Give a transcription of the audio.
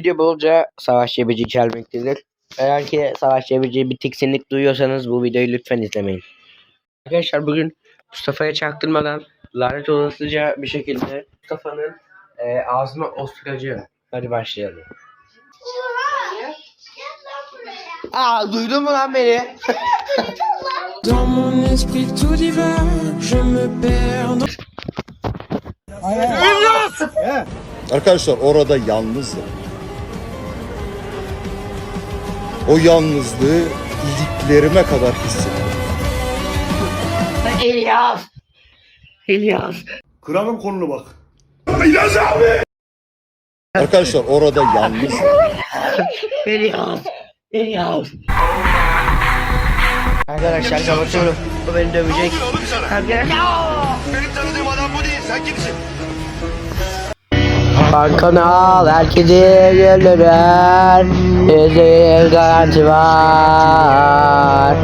Video bolca savaş cebici içermektedir. Eğer ki savaş cebici bir tiksinlik duyuyorsanız bu videoyu lütfen izlemeyin. Arkadaşlar bugün Mustafa'ya çaktırmadan lanet olasıca bir şekilde Mustafa'nın e, ağzına osturacağım. Hadi başlayalım. Aa duydun mu lan beni? Dans mon esprit tout divin, je me perds. Arkadaşlar orada yalnızdım. O yalnızlığı iliklerime kadar hissettim. İlyas! İlyas! Kralın koluna bak. Arkadaşlar orada yalnızdım. İlyas! İlyas! Arkadaşlar kapatıyorum. O beni dövecek. Arkadaşlar. Benim tanıdığım adam bu değil. Sen kimsin? Hakan'ı al herkesi güldürür Yüzde garanti var